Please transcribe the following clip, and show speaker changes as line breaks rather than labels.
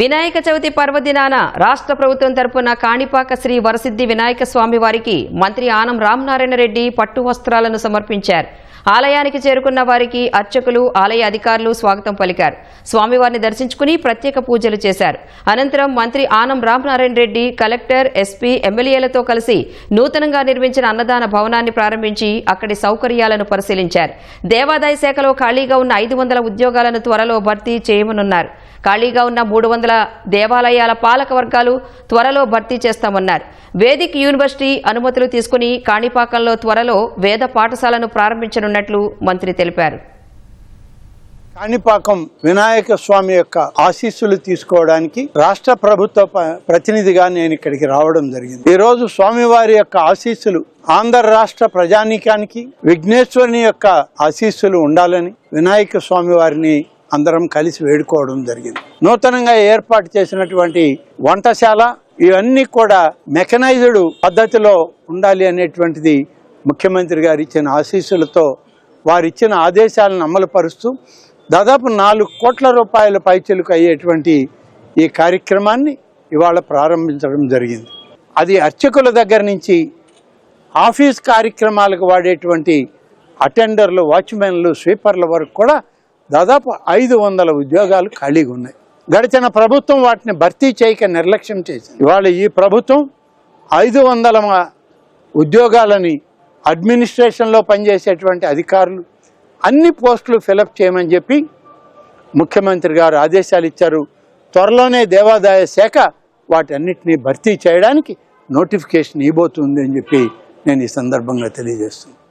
వినాయక చవితి పర్వదినాన రాష్ట్ర ప్రభుత్వం తరపున కాణిపాక శ్రీ వరసిద్ధి వినాయక స్వామి వారికి మంత్రి ఆనం రామనారాయణ రెడ్డి పట్టు వస్త్రాలను సమర్పించారు. ఆలయానికి చేరుకున్న వారికి అర్చకులు ఆలయ అధికారులు స్వాగతం పలికారు. స్వామివారిని దర్శించుకుని ప్రత్యేక పూజలు చేశారు. అనంతరం మంత్రి ఆనం రామనారాయణ రెడ్డి కలెక్టర్ ఎస్పీ ఎమ్మెల్యేలతో కలిసి నూతనంగా నిర్మించిన అన్నదాన భవనాన్ని ప్రారంభించి అక్కడి సౌకర్యాలను పరిశీలించారు. దేవాదాయ శాఖలో ఖాళీగా ఉన్న ఐదు వందల ఉద్యోగాలను త్వరలో భర్తీ చేయమనున్నారు ఖాళీగా ఉన్న మూడు వందల దేవాలయాల పాలక వర్గాలు త్వరలో భర్తీ చేస్తామన్నారు. వేదిక్ యూనివర్సిటీ అనుమతులు తీసుకుని కాణిపాకంలో త్వరలో వేద పాఠశాలను ప్రారంభించనున్నట్లు మంత్రి తెలిపారు.
కాణిపాకం వినాయక స్వామి యొక్క ఆశీస్సులు తీసుకోవడానికి రాష్ట్ర ప్రభుత్వ ప- ప్రతినిధిగా నేను ఇక్కడికి రావడం జరిగింది. ఈ రోజు స్వామివారి యొక్క ఆశీస్సులు ఆంధ్ర రాష్ట్ర ప్రజానీకానికి విఘ్నేశ్వరుని యొక్క ఆశీస్సులు ఉండాలని వినాయక స్వామి వారిని అందరం కలిసి వేడుకోవడం జరిగింది. నూతనంగా ఏర్పాటు చేసినటువంటి వంటశాల ఇవన్నీ కూడా మెకనైజ్డ్ పద్ధతిలో ఉండాలి అనేటువంటిది ముఖ్యమంత్రి గారు ఇచ్చిన ఆశీస్సులతో వారు ఇచ్చిన ఆదేశాలను అమలు పరుస్తూ దాదాపు నాలుగు కోట్ల రూపాయల పైచలకు అయ్యేటువంటి ఈ కార్యక్రమాన్ని ఇవాళ ప్రారంభించడం జరిగింది. అది అర్చకుల దగ్గర నుంచి ఆఫీస్ కార్యక్రమాలకు వాడేటువంటి అటెండర్లు వాచ్మెన్లు స్వీపర్ల వరకు కూడా దాదాపు ఐదు వందల ఉద్యోగాలు ఖాళీగా ఉన్నాయి. గడిచిన ప్రభుత్వం వాటిని భర్తీ చేయక నిర్లక్ష్యం చేసింది. ఇవాళ ఈ ప్రభుత్వం ఐదు వందల ఉద్యోగాలని అడ్మినిస్ట్రేషన్లో పనిచేసేటువంటి అధికారులు అన్ని పోస్టులు ఫిలప్ చేయమని చెప్పి ముఖ్యమంత్రి గారు ఆదేశాలు ఇచ్చారు. త్వరలోనే దేవాదాయ శాఖ వాటన్నిటిని భర్తీ చేయడానికి నోటిఫికేషన్ ఇవ్వబోతుంది అని చెప్పి నేను ఈ సందర్భంగా తెలియజేస్తున్నాను.